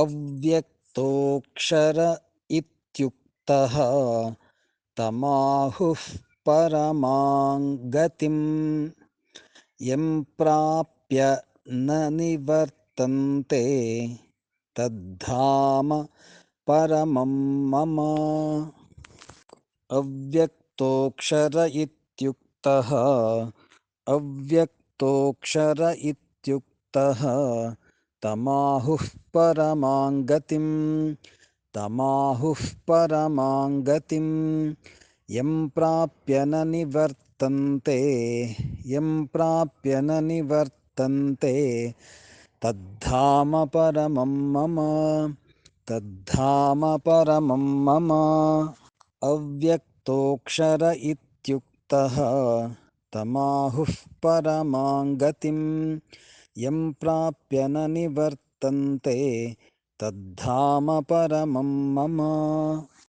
अव्यक्तोऽक्षर इत्युक्तः तमाहुः परमां गतिं यं प्राप्य न निवर्तन्ते तद्धाम परमं मम। अव्यक्तोऽक्षर इत्युक्तः अव्यक्तोऽक्षर इत्युक्तः तमाहुः परमां गतिं तमाहुः परमां गतिं यं प्राप्य न निवर्तन्ते यं प्राप्य न निवर्तन्ते तद्धाम परमं मम तद्धाम परमं मम अव्यक्तोऽक्षर इत्युक्तः तमाहुः परमां गतिं यं प्राप्य न निवर्तन्ते तद्धाम परमं मम।